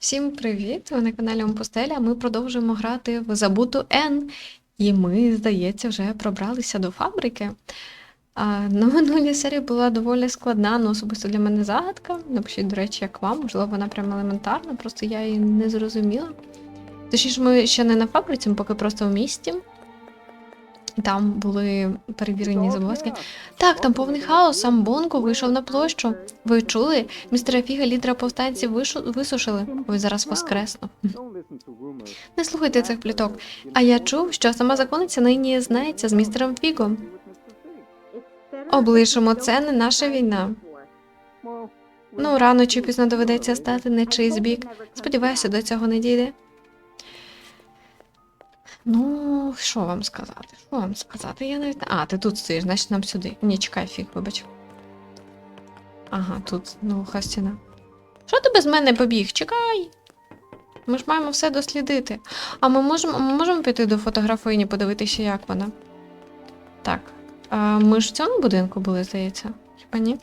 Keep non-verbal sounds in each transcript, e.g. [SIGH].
Всім привіт! Ви на каналі Омпустеля. Ми продовжуємо грати в Забуту Н. І ми, здається, вже пробралися до фабрики. А, на минулій серії була доволі складна, але особисто для мене загадка. Напишіть, до речі, як вам, можливо, вона прям елементарна, просто я її не зрозуміла. Точніше, ми ще не на фабриці, ми поки просто в місті. Там були перевірені забавки. Так, там повний хаос, сам Бонго вийшов на площу. Ви чули? Містера Фіга, лідера повстанців, вишу... висушили. Ой, зараз воскреснув. Не слухайте цих пліток. А я чув, що сама законниця нині знається з містером Фігом. Облишимо, це не наша війна. Ну, рано чи пізно доведеться стати на чийсь бік. Сподіваюся, до цього не дійде. Ну, що вам сказати? Що вам сказати? Я навіть. А, ти тут стоїш, значить нам сюди. Ні, чекай, фіг, вибач. Ага, тут глуха стіна. Що ти без мене побіг? Чекай. Ми ж маємо все дослідити. А ми можемо, ми можемо піти до фотографині, подивитися, як вона. Так. А ми ж в цьому будинку були, здається. Хіба ні?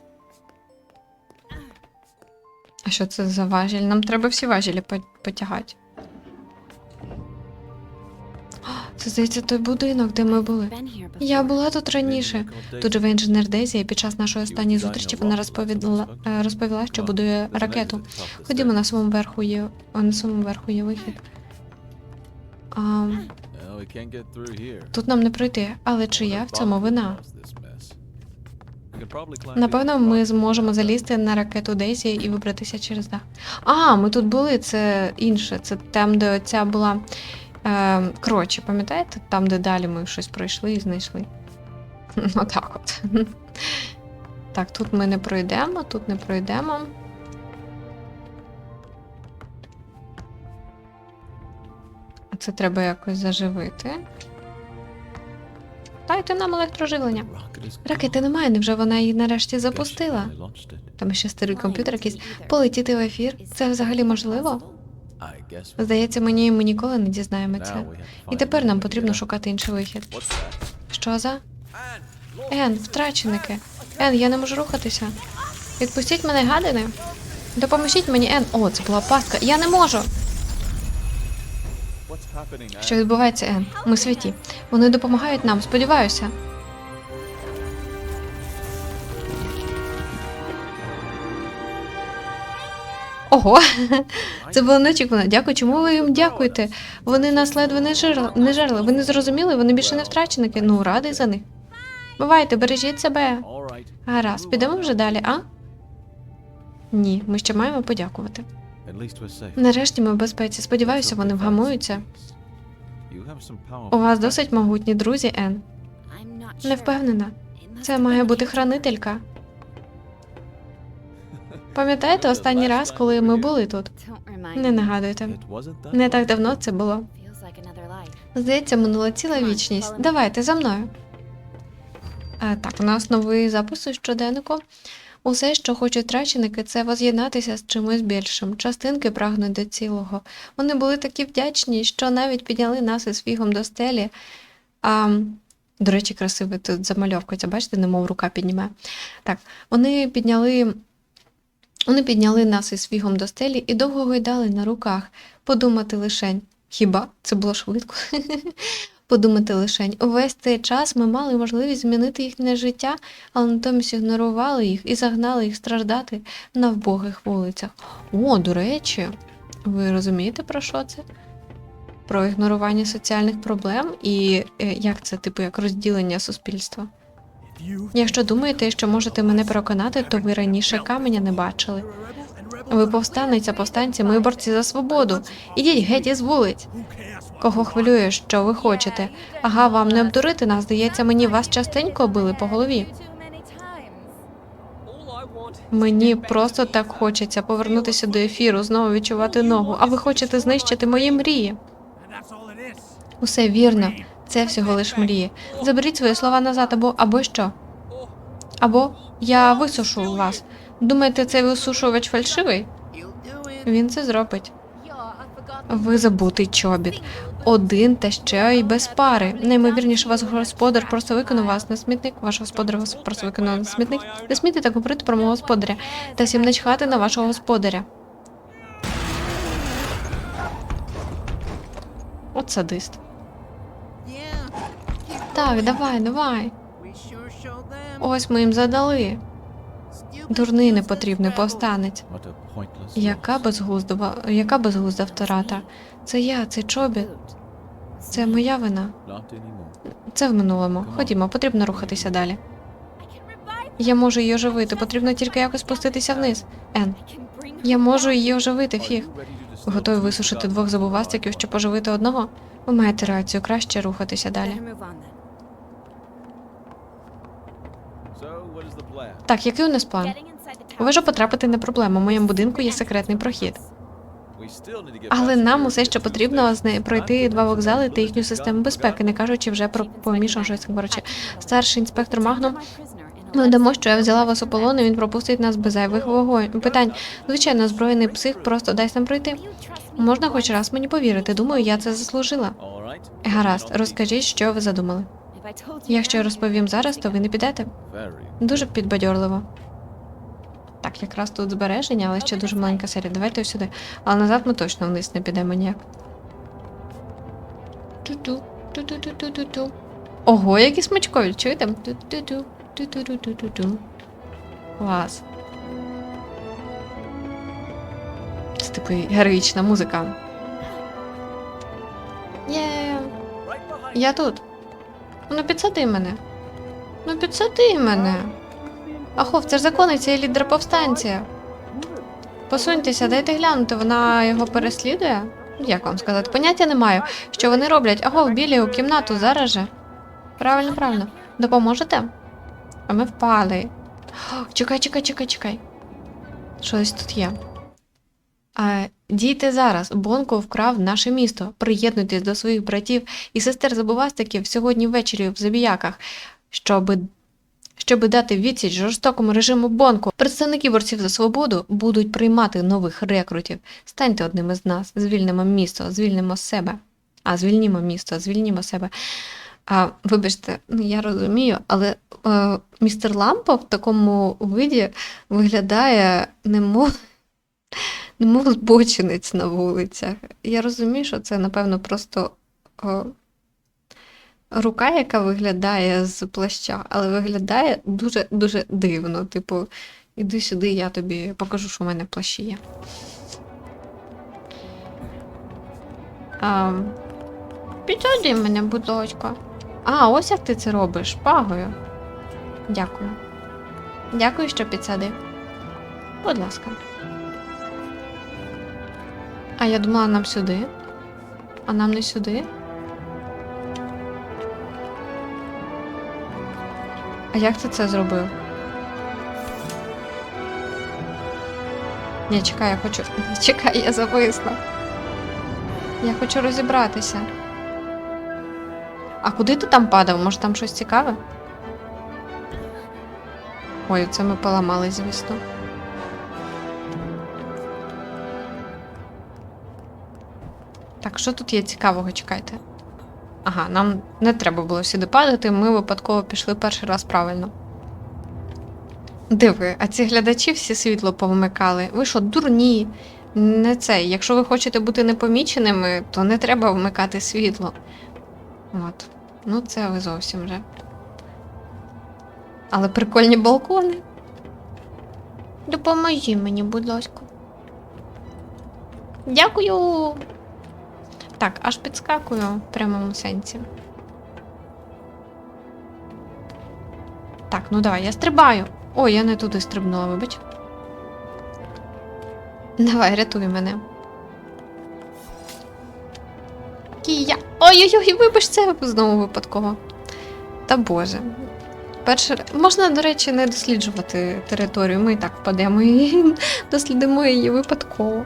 А що це за важіль? Нам треба всі важілі потягати. Здається той будинок, де ми були. Я була тут раніше. Тут живе інженер Дезі, і під час нашої останньої зустрічі вона розповіла, е, розповіла, що будує ракету. Ходімо на самому верху є. на самому верху є вихід. А, тут нам не пройти, але чия в цьому вина? Напевно, ми зможемо залізти на ракету Дезі і вибратися через дах. А, ми тут були, це інше. Це там, де оця була е, крочі, пам'ятаєте? Там, де далі ми щось пройшли і знайшли. [LAUGHS] Отак от. [LAUGHS] Так, тут ми не пройдемо, тут не пройдемо. А Це треба якось заживити. Дайте нам електроживлення. Ракети немає, невже вона її нарешті запустила? Там ще старий комп'ютер якийсь. Полетіти в ефір? Це взагалі можливо? Здається, мені ми ніколи не дізнаємося. І тепер нам потрібно шукати інший вихід. Що за? Ен, втраченики. Ен, я не можу рухатися. Відпустіть мене, гадини. Допоможіть мені, Ен. О, це була пастка. Я не можу. Що відбувається, Ен? Ми святі. Вони допомагають нам, сподіваюся. Ого, [LAUGHS] це було неочікувано. Дякую. Чому ви їм дякуєте? Вони нас ледве не жерли. Не жерли. Ви не зрозуміли? Вони більше не втраченики. Ну, радий за них. Бувайте, бережіть себе. Гаразд, підемо вже далі, а? Ні, ми ще маємо подякувати. Нарешті ми в безпеці. Сподіваюся, вони вгамуються. У вас досить могутні друзі, Ен. Не впевнена. Це має бути хранителька. Пам'ятаєте останній раз, коли ми були тут? Не нагадуйте. Не так давно це було. Здається, минула ціла вічність. Давайте за мною. А, так, у нас новий запис у щоденнику. Усе, що хочуть траченики, це воз'єднатися з чимось більшим. Частинки прагнуть до цілого. Вони були такі вдячні, що навіть підняли нас із фігом до стелі. А, до речі, красивий тут замальовка, це бачите, немов рука підніме. Так, вони підняли. Вони підняли нас із фігом до стелі і довго гойдали на руках. Подумати лишень. Хіба це було швидко? [LAUGHS] Подумати лишень. Увесь цей час ми мали можливість змінити їхнє життя, але натомість ігнорували їх і загнали їх страждати на вбогих вулицях. О, до речі, ви розумієте про що це? Про ігнорування соціальних проблем і е, як це, типу, як розділення суспільства. Якщо думаєте, що можете мене переконати, то ви раніше каменя не бачили. Ви повстанеться, повстанці, ми борці за свободу. Ідіть геть із вулиць. Кого хвилює, що ви хочете? Ага, вам не обдурити нас, здається, мені вас частенько били по голові. Мені просто так хочеться повернутися до ефіру, знову відчувати ногу. А ви хочете знищити мої мрії? Усе вірно, це всього лиш мрії. Заберіть свої слова назад, або або що? Або я висушу вас. Думаєте, цей висушувач фальшивий? Він це зробить. Ви забутий чобіт. Один та ще й без пари. Неймовірніше, ваш господар просто викинув вас на смітник. Ваш господар вас просто викинув на смітник. Не смійте так говорити про мого господаря. Та всім начхати на вашого господаря. От садист. Так, давай, давай. Ось ми їм задали. Дурний непотрібний повстанець. Яка безглуздова, яка безглузда втрата? Це я, це чобіт. Це моя вина. Це в минулому. Ходімо, потрібно рухатися далі. Я можу її оживити, потрібно тільки якось спуститися вниз. Ен, я можу її оживити, фіг. Ви готові висушити двох забувастиків, щоб оживити одного? Ви маєте рацію, краще рухатися далі. Так, який у нас план? Вежу потрапити не проблема. У моєму будинку є секретний прохід. Але нам усе ще потрібно пройти два вокзали та їхню систему безпеки, не кажучи вже про помішан щось. Коротше, старший інспектор Магнум. Ми дамо, що я взяла вас у полон, і він пропустить нас без зайвих вогонь. Питань. Звичайно, озброєний псих просто дасть нам пройти. Можна хоч раз мені повірити. Думаю, я це заслужила. Гаразд, розкажіть, що ви задумали. Якщо я розповім зараз, то ви не підете. Дуже підбадьорливо. Так, якраз тут збереження, але ще дуже маленька серія. Давайте ось сюди. Але назад ми точно вниз не підемо ніяк. Ту-ту. Ого, які смачкові, чуєте? Ту-ту-ту, ту-ту-ту-ту-ту. Клас. Це типу героїчна музика. Є. Я тут. Ну підсади мене. Ну підсади мене. Ахов, це ж законниця і лідер повстанція. Посуньтеся, дайте глянути, вона його переслідує? Як вам сказати? Поняття не маю. Що вони роблять? Агов, білі у кімнату зараз же. Правильно, правильно. Допоможете? А ми впали. О, чекай, чекай, чекай, чекай. Щось тут є. Дійте зараз. Бонко вкрав наше місто. Приєднуйтесь до своїх братів і сестер забувастиків сьогодні ввечері в забіяках, щоби щоб дати відсіч жорстокому режиму Бонку, представники борців за свободу будуть приймати нових рекрутів. Станьте одним із нас, звільнимо місто, звільнимо себе. А, звільнімо місто, звільнімо себе. А, вибачте, ну я розумію, але е, містер Лампа в такому виді виглядає немов, немов збочинець на вулицях. Я розумію, що це, напевно, просто. Е, рука, яка виглядає з плаща, але виглядає дуже-дуже дивно. Типу, іди сюди, я тобі покажу, що в мене плащі є. А, Підсади мене, будь ласка. А, ось як ти це робиш, пагою. Дякую. Дякую, що підсадив. Будь ласка. Я думала нам сюди. А нам не сюди. А як ти це зробив? Ні, чекай, я хочу. [LAUGHS] Чекай, я зависла. Я хочу розібратися. А куди ти там падав? Може там щось цікаве? Ой, це ми поламали, звісно. Так, що тут є цікавого, чекайте. Ага, нам не треба було сюди падати, ми випадково пішли перший раз правильно. Диви, а ці глядачі всі світло повмикали. Ви що, дурні? Не це. Якщо ви хочете бути непоміченими, то не треба вмикати світло. От. Ну, це ви зовсім вже. Але прикольні балкони. Допоможі мені, будь ласка. Дякую. Так, аж підскакую в прямому сенсі. Так, ну давай, я стрибаю. Ой, я не туди стрибнула, вибач. Давай, рятуй мене. Кія. Ой-ой-ой, вибач, це знову випадково. Та боже. Перше, можна, до речі, не досліджувати територію. Ми і так впадемо і [LAUGHS] дослідимо її випадково.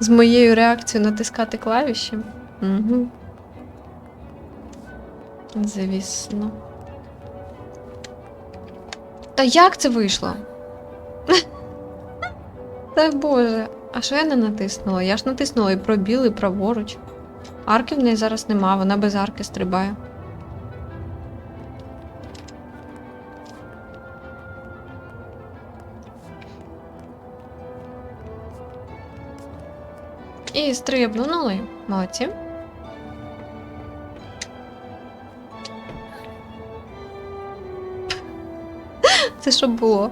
З моєю реакцією натискати клавіші. Угу. Звісно. Та як це вийшло? Та боже, а що я не натиснула? Я ж натиснула і пробіл, і праворуч. Арки в неї зараз нема, вона без арки стрибає. І стрибнули. Молодці. [LAUGHS] Це що було?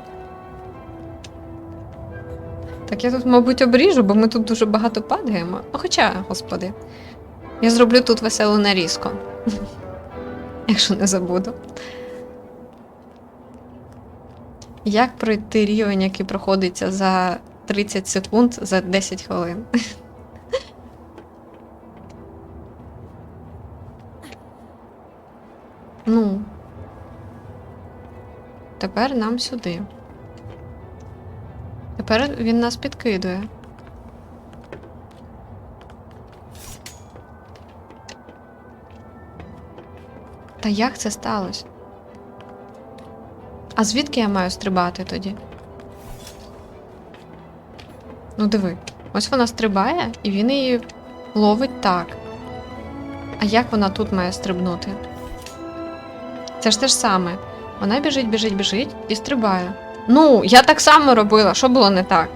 Так я тут, мабуть, обріжу, бо ми тут дуже багато падаємо. Хоча, господи, я зроблю тут веселу нарізку. [LAUGHS] Якщо не забуду. Як пройти рівень, який проходиться за 30 секунд за 10 хвилин? [LAUGHS] Ну. Тепер нам сюди. Тепер він нас підкидує. Та як це сталося? А звідки я маю стрибати тоді? Ну диви, ось вона стрибає, і він її ловить так. А як вона тут має стрибнути? Це ж те ж саме. Вона біжить, біжить, біжить і стрибає. Ну, я так само робила, що було не так?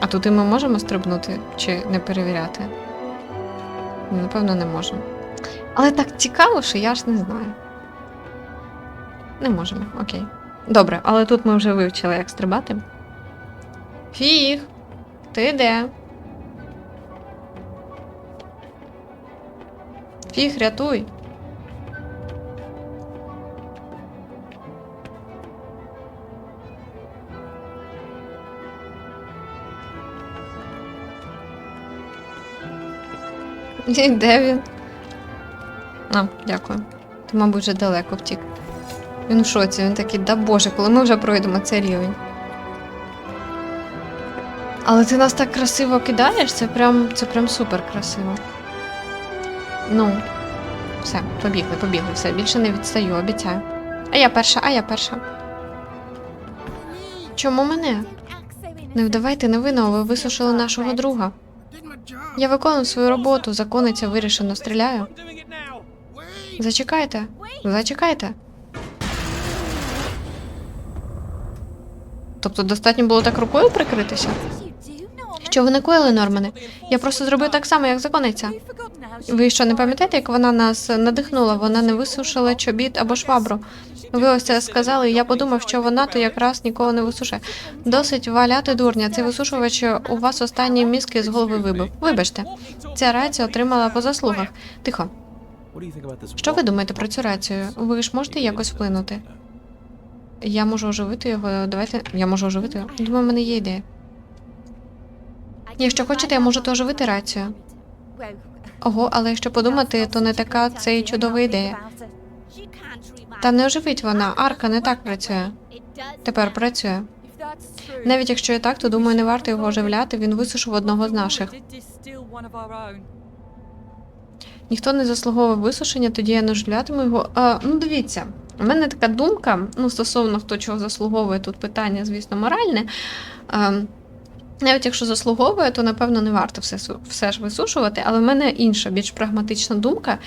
А тут і ми можемо стрибнути чи не перевіряти? Ну, Напевно, не можемо. Але так цікаво, що я ж не знаю. Не можемо, окей. Добре, але тут ми вже вивчили, як стрибати. Фіг! Ти де? Фіг, рятуй! Де він? А, дякую. Ти, мабуть, вже далеко втік. Він в шоці, він такий, да боже, коли ми вже пройдемо цей рівень. Але ти нас так красиво кидаєш, це прям, це прям супер красиво. Ну, все, побігли, побігли, все, більше не відстаю, обіцяю. А я перша, а я перша. Чому мене? Не вдавайте невинного, ви висушили нашого друга. Я виконую свою роботу, закониця вирішено стріляю. Зачекайте, зачекайте. Тобто достатньо було так рукою прикритися? Що ви накоїли, Нормане? Я просто зробив так само, як законниця. Ви що не пам'ятаєте, як вона нас надихнула? Вона не висушила чобіт або швабру. Ви ось це сказали, і я подумав, що вона то якраз нікого не висушує. Досить валяти дурня. Цей висушувач у вас останні мізки з голови вибив. Вибачте, ця рація отримала по заслугах. Тихо. Що ви думаєте про цю рацію? Ви ж можете якось вплинути? Я можу оживити його. Давайте. Я можу оживити його. Думаю, в мене є ідея. Якщо хочете, я можу то оживити рацію. Ого, але якщо подумати, то не така це й чудова ідея. Та не оживить вона, арка не так працює. Тепер працює. Навіть якщо і так, то думаю, не варто його оживляти, він висушив одного з наших. Ніхто не заслуговує висушення, тоді я не оживлятиму його. А, ну, дивіться, у мене така думка, ну, стосовно хто чого заслуговує, тут питання, звісно, моральне. А, навіть якщо заслуговує, то напевно не варто все, все ж висушувати. Але в мене інша, більш прагматична думка.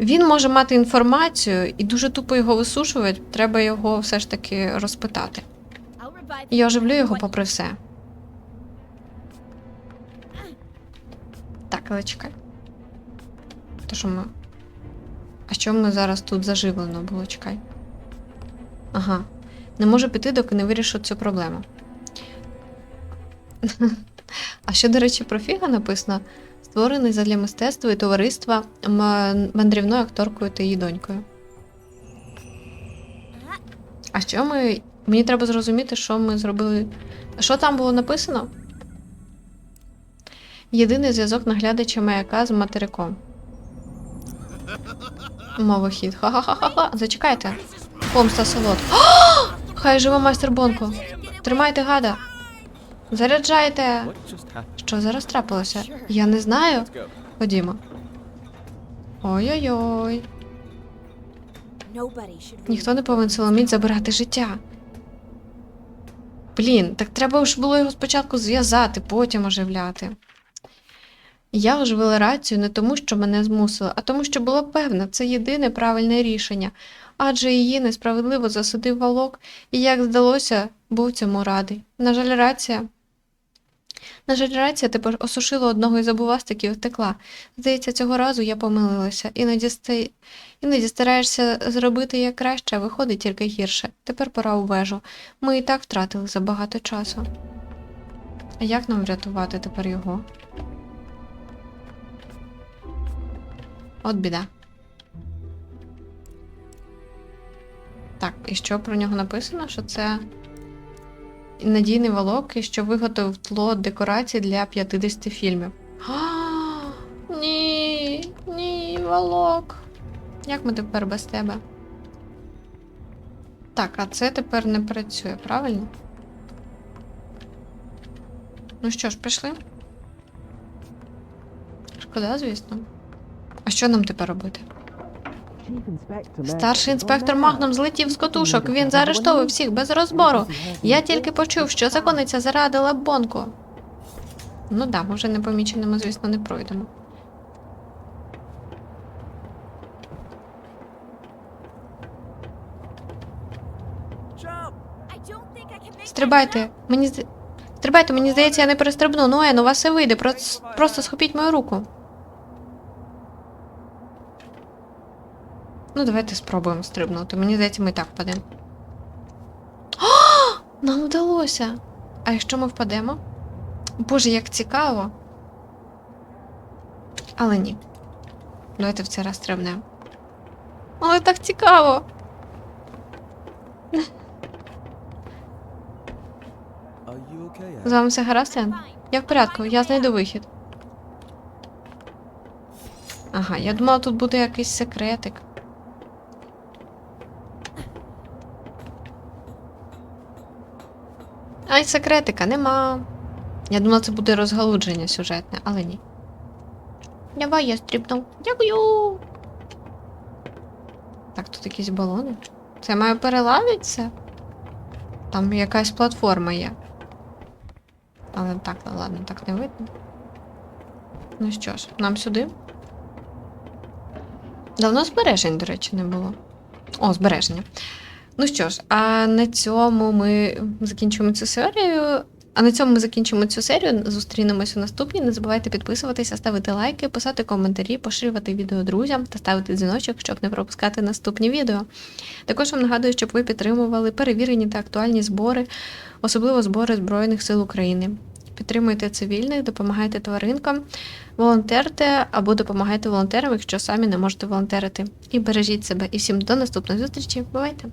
Він може мати інформацію і дуже тупо його висушувати, треба його все ж таки розпитати. Я оживлю його попри все. Так, але чекай. То що ми. А що ми зараз тут заживлено було? Чекай. Ага. Не можу піти, доки не вирішу цю проблему. А що, до речі, про Фіга написано: створений задля мистецтва і товариства мандрівною акторкою та її донькою. А що ми. Мені треба зрозуміти, що ми зробили. Що там було написано? Єдиний зв'язок наглядача маяка з материком. Мовохід. Ха-ха-ха-ха. Зачекайте. Помста солод. [GASPS] Хай живе майстер Бонко. Тримайте гада. Заряджайте. Що зараз трапилося? Я не знаю. Ходімо. Ой-ой-ой. Ніхто не повинен силоміць забирати життя. Блін, так треба ж було його спочатку зв'язати, потім оживляти. Я оживила рацію не тому, що мене змусили, а тому, що було певно, це єдине правильне рішення, адже її несправедливо засудив валок, і, як здалося, був цьому радий. На жаль, рація Наша рація тепер осушила одного із забувастиків і втекла. Здається, цього разу я помилилася. Іноді, стай... Іноді стараєшся зробити як краще, а виходить тільки гірше. Тепер пора у вежу. Ми і так втратили забагато часу. А як нам врятувати тепер його? От біда. Так, і що про нього написано? Що це надійний волок, що виготовив тло декорацій для 50 фільмів. А, ні, ні, волок. Як ми тепер без тебе? Так, а це тепер не працює, правильно? Ну що ж, пішли? Шкода, звісно. А що нам тепер робити? Старший інспектор Магнум злетів з котушок. Він заарештовує всіх без розбору. Я тільки почув, що законниця зарадила Бонку. Ну да, ми вже непоміченими, звісно, не пройдемо. Стрибайте, мені Стрибайте, мені здається, я не перестрибну. Ну, Ен, у вас все вийде. Просто, просто схопіть мою руку. Ну, давайте спробуємо стрибнути. Мені здається, ми і так впадемо. Нам вдалося. А якщо ми впадемо? Боже, як цікаво. Але ні. Давайте в цей раз стрибнемо. Але так цікаво. З вами все гаразд, Ен? Я в порядку, я знайду вихід. Ага, я думала, тут буде якийсь секретик. Ай, секретика нема. Я думала, це буде розгалудження сюжетне, але ні. Давай я стрибнув. Дякую. Так, тут якісь балони. Це я маю перелазитися? Там якась платформа є. Але так, ну ладно, так не видно. Ну що ж, нам сюди. Давно збережень, до речі, не було. О, збереження. Ну що ж, а на цьому ми закінчуємо цю серію. А на цьому ми закінчимо цю серію. Зустрінемось у наступній. Не забувайте підписуватися, ставити лайки, писати коментарі, поширювати відео друзям та ставити дзвіночок, щоб не пропускати наступні відео. Також вам нагадую, щоб ви підтримували перевірені та актуальні збори, особливо збори Збройних сил України. Підтримуйте цивільних, допомагайте тваринкам, волонтерте або допомагайте волонтерам, якщо самі не можете волонтерити. І бережіть себе. І всім до наступної зустрічі. Бувайте!